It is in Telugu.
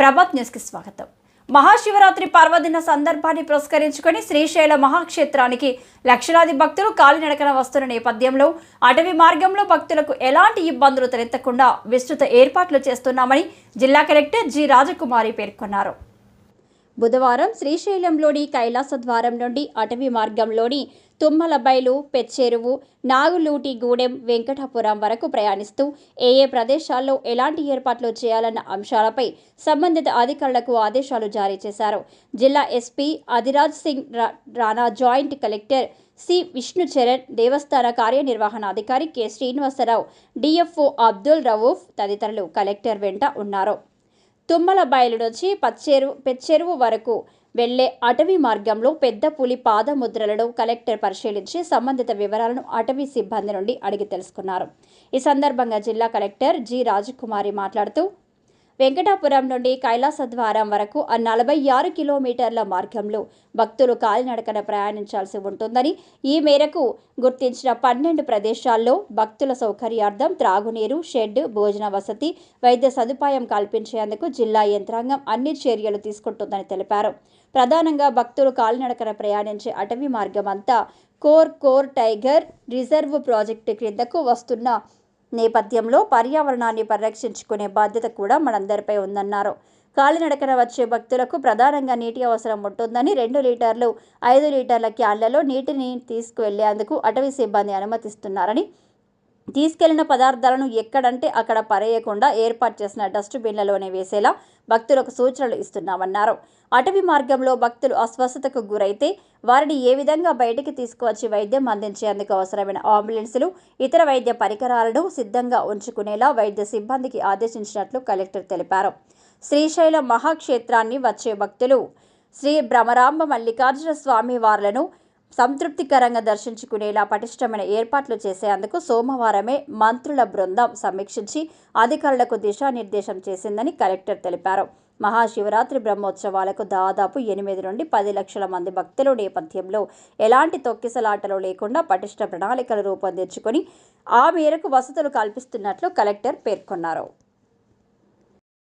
ప్రభాత్ న్యూస్కి స్వాగతం. మహాశివరాత్రి పర్వదిన సందర్భాన్ని పురస్కరించుకొని శ్రీశైల మహాక్షేత్రానికి లక్షలాది భక్తులు కాలినడకన వస్తున్న నేపథ్యంలో అటవీ మార్గంలో భక్తులకు ఎలాంటి ఇబ్బందులు తలెత్తకుండా విస్తృత ఏర్పాట్లు చేస్తున్నామని జిల్లా కలెక్టర్ జి రాజకుమారి పేర్కొన్నారు. బుధవారం శ్రీశైలంలోని కైలాస ద్వారం నుండి అటవీ మార్గంలోని తుమ్మలబైలు పెచ్చెరువు నాగులూటిగూడెం వెంకటాపురం వరకు ప్రయాణిస్తూ ఏ ఏ ప్రదేశాల్లో ఎలాంటి ఏర్పాట్లు చేయాలన్న అంశాలపై సంబంధిత అధికారులకు ఆదేశాలు జారీ చేశారు. జిల్లా ఎస్పీ అధిరాజ్ సింగ్ రా- Rana joint collector C Vishnucharan దేవస్థాన కార్యనిర్వహణాధికారి కె శ్రీనివాసరావు డిఎఫ్ఓ అబ్దుల్ రవూఫ్ తదితరులు కలెక్టర్ వెంట ఉన్నారు. తుమ్మల బయలు నుంచి పచ్చెరువు పెచ్చెరువు వరకు వెళ్ళే అటవీ మార్గంలో పెద్ద పులి పాదముద్రలను కలెక్టర్ పరిశీలించి సంబంధిత వివరాలను అటవీ సిబ్బంది నుండి అడిగి తెలుసుకున్నారు. ఈ సందర్భంగా జిల్లా కలెక్టర్ జి. రాజకుమారి మాట్లాడుతూ వెంకటాపురం నుండి కైలాస ద్వారం వరకు ఆ నలభై ఆరు కిలోమీటర్ల మార్గంలో భక్తులు కాలినడకన ప్రయాణించాల్సి ఉంటుందని ఈ మేరకు గుర్తించిన పన్నెండు ప్రదేశాల్లో భక్తుల సౌకర్యార్థం త్రాగునీరు షెడ్ భోజన వసతి వైద్య సదుపాయం కల్పించేందుకు జిల్లా యంత్రాంగం అన్ని చర్యలు తీసుకుంటుందని తెలిపారు. ప్రధానంగా భక్తులు కాలినడకన ప్రయాణించే అటవీ మార్గం అంతా core core tiger reserve project క్రిందకు వస్తున్న నేపథ్యంలో పర్యావరణాన్ని పరిరక్షించుకునే బాధ్యత కూడా మనందరిపై ఉందన్నారు. కాలినడకన వచ్చే భక్తులకు ప్రధానంగా నీటి అవసరం ఉంటుందని రెండు లీటర్లు ఐదు లీటర్ల క్యాన్లలో నీటిని తీసుకువెళ్ళేందుకు అటవీ సిబ్బంది అనుమతిస్తున్నారని తీసుకెళ్ళిన పదార్థాలను ఎక్కడంటే అక్కడ పరేయకుండా ఏర్పాటు చేసిన డస్ట్బిన్లలోనే వేసేలా భక్తులకు సూచనలు ఇస్తున్నామన్నారు. అటవీ మార్గంలో భక్తులు అస్వస్థతకు గురైతే వారిని ఏ విధంగా బయటికి తీసుకువచ్చి వైద్యం అందించేందుకు అవసరమైన అంబులెన్సులు ఇతర వైద్య పరికరాలను సిద్ధంగా ఉంచుకునేలా వైద్య సిబ్బందికి ఆదేశించినట్లు కలెక్టర్ తెలిపారు. శ్రీశైలం మహాక్షేత్రాన్ని వచ్చే భక్తులు శ్రీ భ్రమరాంబ మల్లికార్జున స్వామి వార్లను సంతృప్తికరంగా దర్శించుకునేలా పటిష్టమైన ఏర్పాట్లు చేసేందుకు సోమవారమే మంత్రుల బృందం సమీక్షించి అధికారులకు దిశానిర్దేశం చేసిందని కలెక్టర్ తెలిపారు. మహాశివరాత్రి బ్రహ్మోత్సవాలకు దాదాపు ఎనిమిది నుండి పది లక్షల మంది భక్తుల నేపథ్యంలో ఎలాంటి తొక్కిసలాటలు లేకుండా పటిష్ట ప్రణాళికలు రూపొందించుకొని ఆ మేరకు వసతులు కల్పిస్తున్నట్లు కలెక్టర్ పేర్కొన్నారు.